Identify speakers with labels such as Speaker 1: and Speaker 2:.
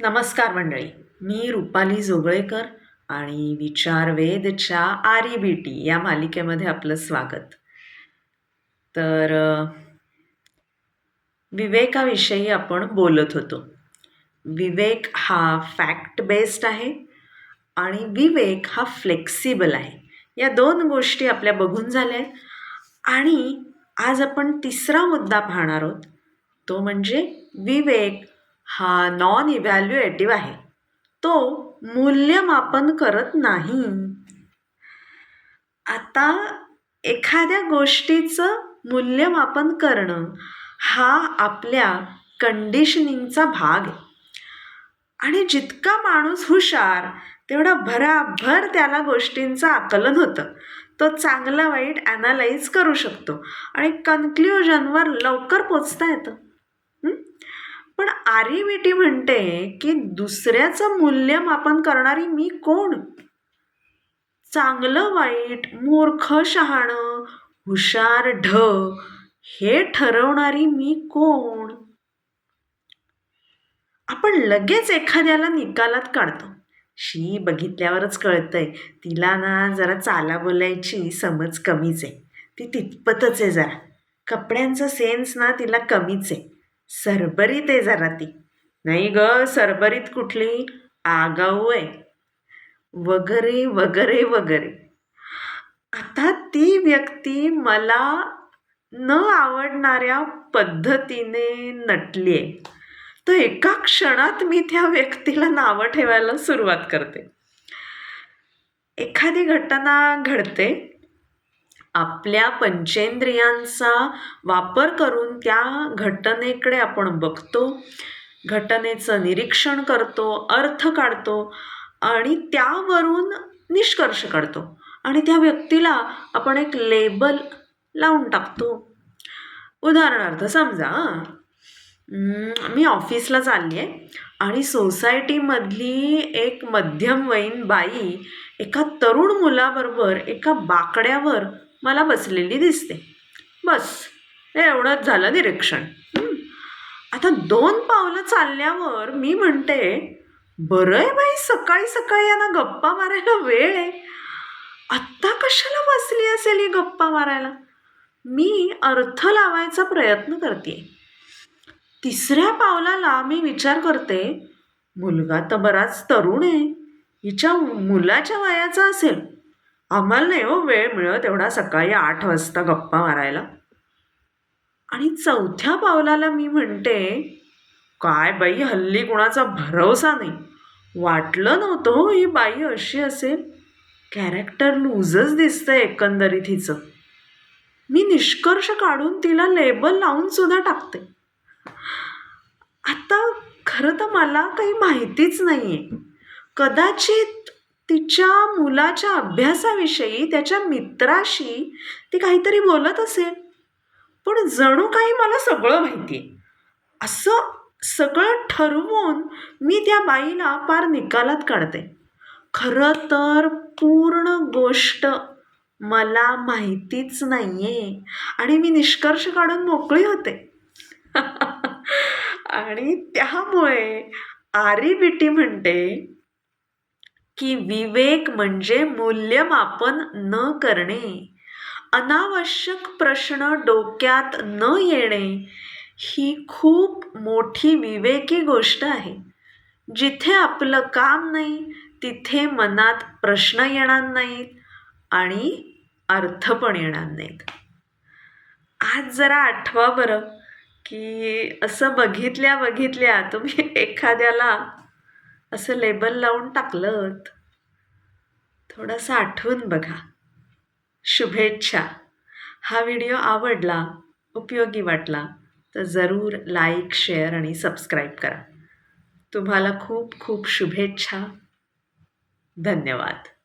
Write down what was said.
Speaker 1: नमस्कार मंडळी. मी रुपाली जोगळेकर आणि विचार वेदच्या आर आरी बी टी या मालिकेमध्ये आपलं स्वागत. तर विवेकाविषयी आपण बोलत होतो. विवेक हा फॅक्ट बेस्ड आहे आणि विवेक हा फ्लेक्सिबल आहे. या दोन गोष्टी आपल्या बघून झाल्या आहेत. आणि आज आपण तिसरा मुद्दा पाहणार आहोत. तो म्हणजे विवेक हा नॉन इव्हॅल्युएटिव्ह आहे. तो मूल्यमापन करत नाही. आता एखाद्या गोष्टीचं मूल्यमापन करणं हा आपल्या कंडिशनिंगचा भाग आहे. आणि जितका माणूस हुशार तेवढा भराभर त्याला गोष्टींचं आकलन होतं. तो चांगला वाईट ॲनालाइज करू शकतो. आणि कन्क्ल्युजनवर लवकर पोचता येतं. पण आरी म्हणते की दुसऱ्याचं मूल्यमापन करणारी मी कोण? चांगलं वाईट मूर्ख शहाणं हुशार ढ हे ठरवणारी मी कोण? आपण लगेच एखाद्याला निकालात काढतो. शी बघितल्यावरच कळतंय. तिला ना जरा चाला बोलायची समज कमीच आहे. ती तितपतच आहे जरा. कपड्यांचा सेन्स ना तिला कमीच आहे. सरबरीत आहे जरा ती. नाही ग सरबरीत कुठली? आगाऊ आहे. वगैरे वगैरे वगैरे. आता ती व्यक्ती मला न आवडणाऱ्या पद्धतीने नटली आहे. तर एका क्षणात मी त्या व्यक्तीला नावं ठेवायला सुरुवात करते. एखादी घटना घडते. आपल्या पंचेंद्रियांचा वापर करून त्या घटनेकडे आपण बघतो घटनेचं निरीक्षण करतो अर्थ काढतो आणि त्यावरून निष्कर्ष काढतो. आणि त्या व्यक्तीला आपण एक लेबल लावून टाकतो. उदाहरणार्थ समजा मी ऑफिसला चालली आहे आणि सोसायटीमधली एक मध्यमवयीन बाई एका तरुण मुलाबरोबर एका बाकड्यावर मला बसलेली दिसते. बस हे एवढंच झालं निरीक्षण. आता दोन पावलं चालल्यावर मी म्हणते बरं आहे बाई सकाळी सकाळी यांना गप्पा मारायला वेळ आहे. आत्ता कशाला बसली असेल ही गप्पा मारायला? मी अर्थ लावायचा प्रयत्न करते. तिसऱ्या पावलाला मी विचार करते मुलगा तर बराच तरुण आहे. हिच्या मुलाच्या वयाचा असेल. आम्हाला नाही हो वेळ मिळत एवढा सकाळी आठ वाजता गप्पा मारायला. आणि चौथ्या पावलाला मी म्हणते काय बाई हल्ली कुणाचा भरवसा नाही. वाटलं नव्हतं हो ही बाई अशी असेल. कॅरेक्टर लूजच दिसतंय एकंदरीत हिचं. मी निष्कर्ष काढून तिला लेबल लावून सुद्धा टाकते. आता खरं तर मला काही माहितीच नाही आहे कदाचित तिच्या मुलाच्या अभ्यासाविषयी त्याच्या मित्राशी ती काहीतरी बोलत असेल. पण जणू काही मला सगळं माहिती. आहे असं सगळं ठरवून मी त्या बाईला पार निकालात काढते. खरं तर पूर्ण गोष्ट मला माहितीच नाही आहे आणि मी निष्कर्ष काढून मोकळी होते. आणि त्यामुळे आरी बिटी म्हणते की विवेक म्हणजे मूल्यमापन न करणे. अनावश्यक प्रश्न डोक्यात न येणे ही खूप मोठी विवेकी गोष्ट आहे. जिथे आपलं काम नाही तिथे मनात प्रश्न येणार नाहीत आणि अर्थ पण येणार नाहीत. आज जरा आठवा बरं की असं बघितल्या बघितल्या तुम्ही एखाद्याला असं लेबल लावून टाकलं थोडासा आठवून बघा. शुभेच्छा. हा व्हिडिओ आवडला उपयोगी वाटला तर जरूर लाईक शेअर आणि सबस्क्राईब करा. तुम्हाला खूप खूप शुभेच्छा. धन्यवाद.